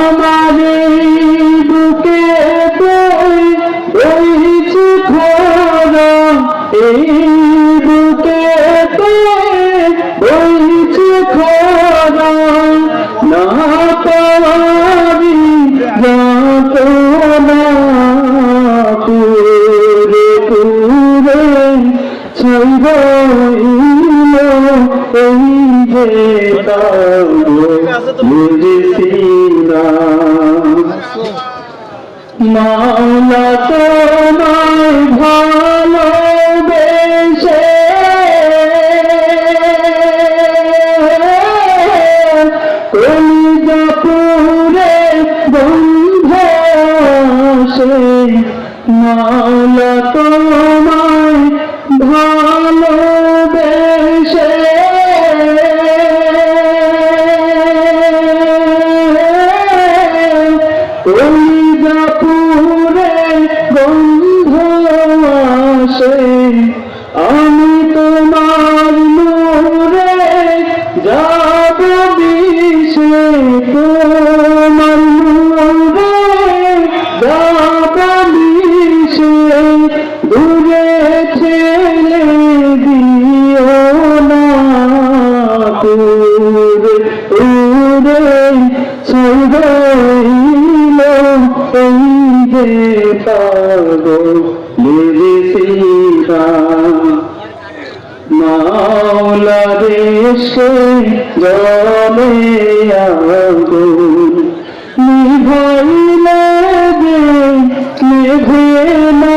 আমার বুকে বইছে খরা এই বুকে বইছে খরা ছাইব এই যে বুঝেছিলাম মাওলা তোমায় ভালোবেসে কলিজাপুরে বন্ধ সে মাওলা তোমায় ভালোবেসে কলিজাপুরে গন্ধ আসে। ছেড়ে দিও না দূরে দূরে ছড়াইল এই যে পাগল মেরেছিলা মাওলা দেশে না